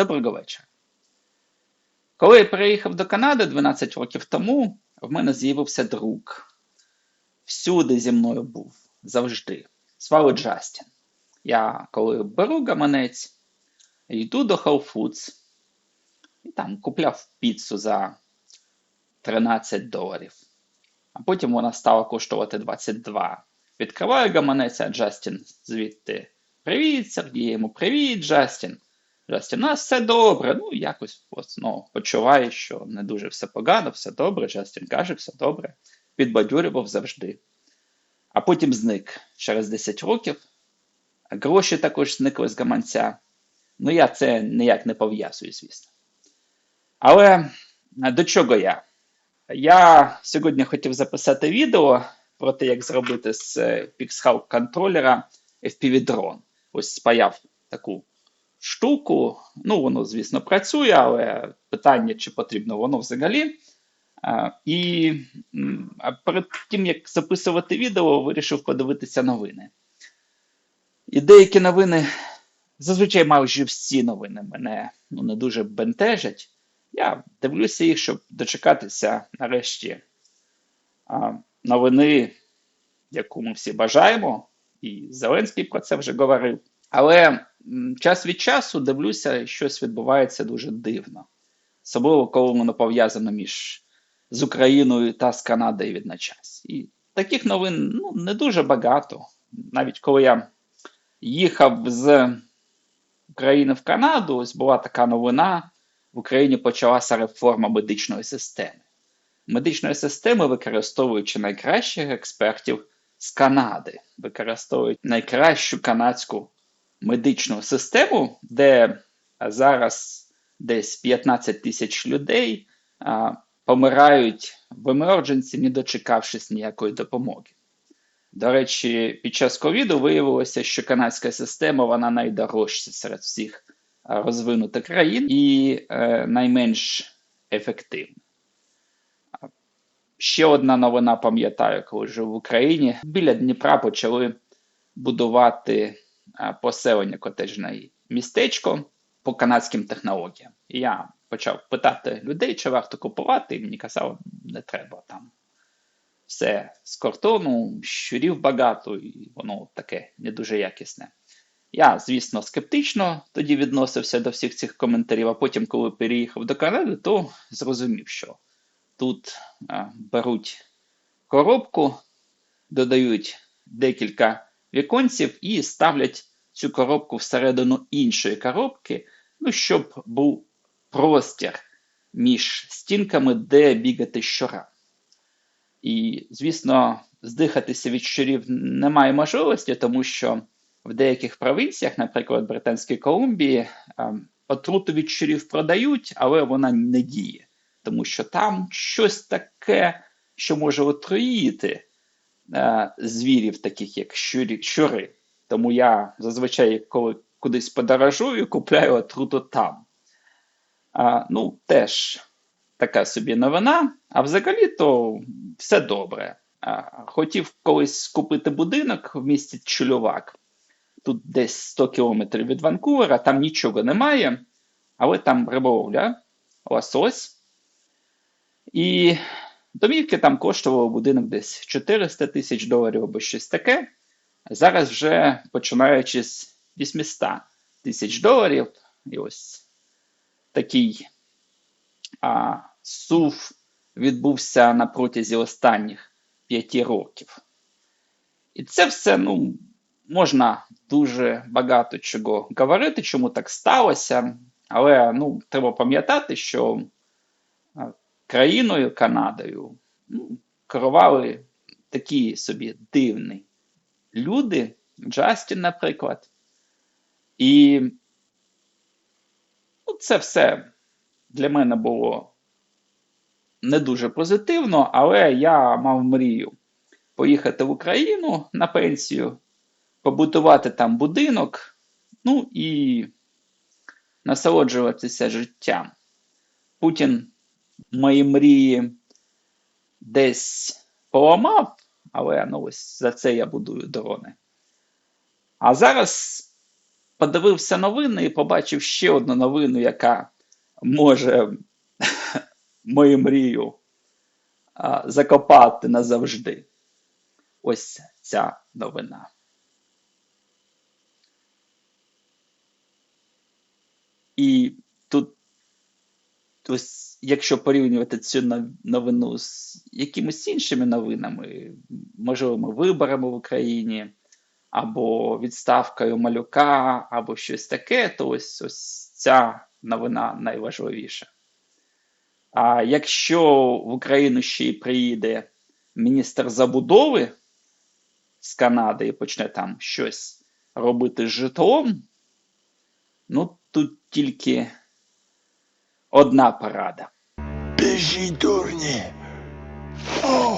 Доброго вечора. Коли я приїхав до Канади 12 років тому, в мене з'явився друг. Всюди зі мною був. Завжди. Звали Джастін. Я коли беру гаманець, йду до Whole Foods і там купляв піцу за 13 доларів. А потім вона стала коштувати 22. Відкриваю гаманець, а Джастін звідти. Привіт, Сергій, йому привіт, Джастін. Джастін, у нас все добре. Ну, якось ось, ну, почуває, що не дуже все погано, все добре. Джастін каже, все добре. Підбадьорював завжди. А потім зник через 10 років. Гроші також зникли з гаманця. Ну, я це ніяк не пов'язую, звісно. Але до чого я? Я сьогодні хотів записати відео про те, як зробити з PixHawk контролера FPV-дрон. Ось спаяв таку штуку. Ну, воно, звісно, працює, але питання, чи потрібно воно взагалі. І перед тим, як записувати відео, вирішив подивитися новини. І деякі новини, зазвичай майже всі новини мене ну, не дуже бентежать. Я дивлюся їх, щоб дочекатися нарешті новини, яку ми всі бажаємо. І Зеленський про це вже говорив. Але час від часу дивлюся, щось відбувається дуже дивно. Особливо, коли воно пов'язано між з Україною та з Канадою відночас. І таких новин ну, не дуже багато. Навіть коли я їхав з України в Канаду, ось була така новина. В Україні почалася реформа медичної системи. Медичної системи використовуючи найкращих експертів з Канади, використовують найкращу канадську медичну систему, де зараз десь 15 тисяч людей а, помирають в емердженсі, не дочекавшись ніякої допомоги. До речі, під час ковіду виявилося, що канадська система вона найдорожча серед всіх розвинутих країн і е, найменш ефективна. Ще одна новина, пам'ятаю, коли жив в Україні. Біля Дніпра почали будувати поселення котеджне містечко по канадським технологіям. І я почав питати людей, чи варто купувати, і мені казали, не треба там. Все з картону, щурів багато, і воно таке не дуже якісне. Я, звісно, скептично тоді відносився до всіх цих коментарів, а потім, коли переїхав до Канади, то зрозумів, що тут а, беруть коробку, додають декілька віконців і ставлять цю коробку всередину іншої коробки, ну, щоб був простір між стінками, де бігати щора. І, звісно, здихатися від щурів немає можливості, тому що в деяких провінціях, наприклад, Британській Колумбії, отруту від щурів продають, але вона не діє, тому що там щось таке, що може отруїти звірів, таких як щурі, щури. Тому я зазвичай, коли кудись подорожую, купляю отруту там. А, Ну, теж така собі новина. А взагалі то все добре. А, Хотів колись купити будинок в місті Чульовак. Тут десь 100 кілометрів від Ванкувера, там нічого немає, але там риболовля, лосось. І домівки там коштувало будинок десь 400 тисяч доларів або щось таке. Зараз вже починаючи з 800 тисяч доларів. І ось такий а, сув відбувся на протязі останніх 5 років. І це все, ну, можна дуже багато чого говорити, чому так сталося. Але ну, треба пам'ятати, що країною Канадою ну, керували такі собі дивні люди, Джастін, наприклад. І ну, це все для мене було не дуже позитивно, але я мав мрію поїхати в Україну на пенсію, побудувати там будинок, ну і насолоджуватися життям. Путін мої мрії десь поламав, але ну, ось за це я будую дрони. А зараз подивився новини і побачив ще одну новину, яка може мою мрію закопати назавжди. Ось ця новина. І ось, якщо порівнювати цю новину з якимись іншими новинами, можливими виборами в Україні, або відставкою малюка, або щось таке, то ось, ось ця новина найважливіша. А якщо в Україну ще й приїде міністр забудови з Канади і почне там щось робити з житлом, ну тут тільки одна порада. Біжіть, дурні! Фу!